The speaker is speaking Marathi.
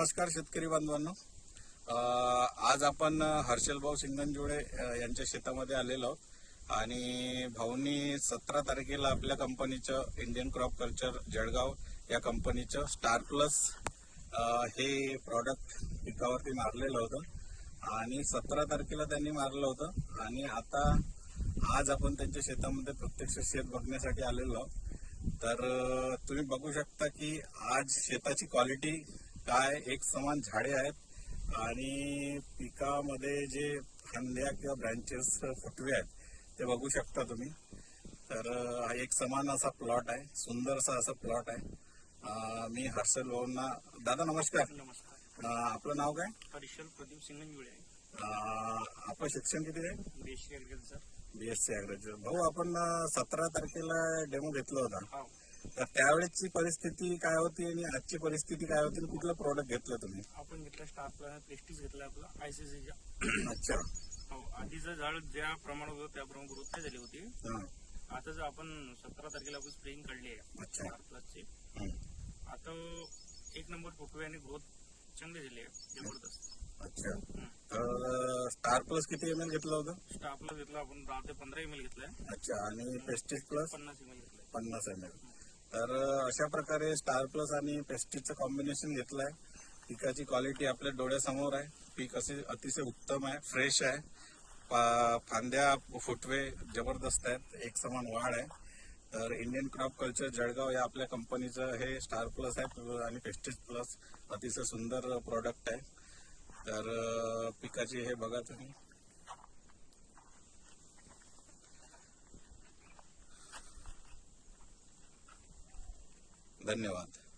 नमस्कार शेतकरी बांधवांनो. आज आपण हर्षल भाऊ सिंगनजोडे यांच्या शेतामध्ये आलेलो आहोत. आणि भाऊनी सतरा तारखेला आपल्या कंपनीचं इंडियन क्रॉप कल्चर जळगाव या कंपनीचं स्टार प्लस हे प्रॉडक्ट पिकावरती मारलेलं होतं. आणि सतरा तारखेला त्यांनी मारलं होतं. आणि आता आज आपण त्यांच्या शेतामध्ये प्रत्यक्ष शेत बघण्यासाठी आलेलो आहोत. तर तुम्ही बघू शकता की आज शेताची क्वालिटी काय एक समान झाडे आहेत. आणि पिकामध्ये जे फांद्या किंवा ब्रँचेस फुटवे आहेत ते बघू शकता तुम्ही. तर हा एक समान असा प्लॉट आहे. सुंदरसा असा प्लॉट आहे. मी हर्षल भाऊंना दादा नमस्कार. नमस्कार. आपलं नाव काय? हरिशल प्रदीप अ, आपलं शिक्षण किती आहे? देशी ऍग्रिकल्चर बीएससी अॅग्रेजर भाऊ आपण सतरा तारखेला डेमो घेतला होता. हा. तर त्यावेळेसची परिस्थिती काय होती आणि आजची परिस्थिती काय होती आणि कुठलं प्रोडक्ट घेतलं तुम्ही? आपण घेतला स्टार प्रेस्टीज घेतला आपला आयसीसीच्या अच्छा. हो आधीचं झाड ज्या प्रमाणात होतं त्याप्रमाणे ग्रोथ नाही झाली होती. हा. आता जर आपण सतरा तारखेला आपण स्प्रेइंग काढली आहे अच्छा. स्टार प्लसची हम्म. आता एक नंबर फुटवे आणि ग्रोथ चांगली झाली आहे जबरदस्त. अच्छा. तर स्टार प्लस किती एम एल घेतलं होतं? स्टार प्लस घेतला आपण दहा ते पंधरा एम एल घेतलाय. अच्छा आणि पेस्टिस प्लस पन्नास एम एल घेतलाय. पन्नास एम एल तर अशा प्रकारे स्टार प्लस आणि पेस्टिजचं कॉम्बिनेशन घेतलं आहे पिकाची क्वालिटी आपल्या डोळ्यासमोर आहे. पीक असे अतिशय उत्तम आहे फ्रेश आहे. पा- फांद्या फुटवे जबरदस्त आहेत. एक समान वाढ आहे. तर इंडियन क्रॉप कल्चर जळगाव या आपल्या कंपनीचं हे स्टार प्लस आहे आणि पेस्टिज प्लस अतिशय सुंदर प्रोडक्ट आहे. तर पिकाची हे बघा तुम्ही. धन्यवाद.